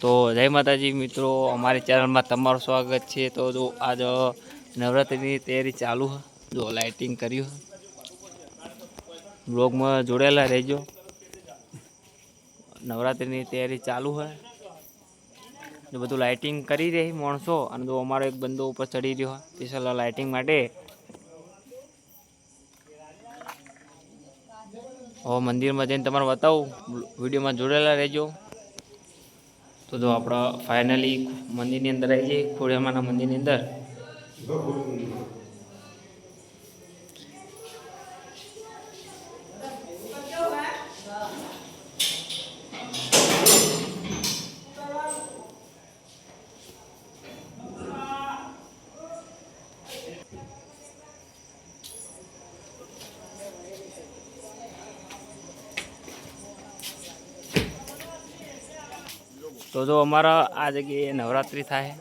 તો જય માતાજી મિત્રો, અમારી ચેનલમાં તમારું સ્વાગત છે. તો જો આજ નવરાત્રિની તૈયારી ચાલુ જો લાઇટિંગ કર્યું બ્લોગમાં જોડેલા રહેજો. નવરાત્રિની તૈયારી ચાલુ હોય જો બધું લાઇટિંગ કરી રહી માણસો, અને જો અમારો એક બંદો ઉપર ચડી રહ્યો સ્પેશિયલ લાઇટિંગ માટે. હવે મંદિરમાં જઈને તમારે બતાવું, વિડીયોમાં જોડેલા રહેજો. તો જો આપણે ફાઇનલી મંદિરની અંદર આવી જઈએ ખોડિયામાના મંદિરની અંદર. તો જો અમારા આ જગ્યાએ નવરાત્રિ થાય.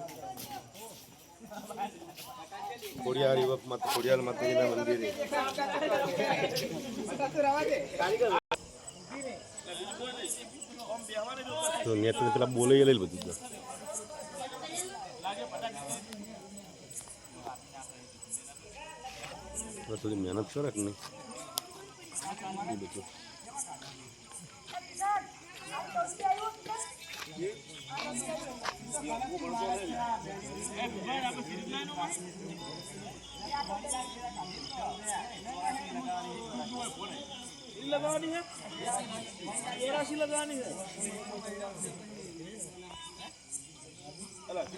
પેલા બોલે લઈ બધું થોડી મહેનત કરે કે નહીં? लगानी है तेरासी लगानी है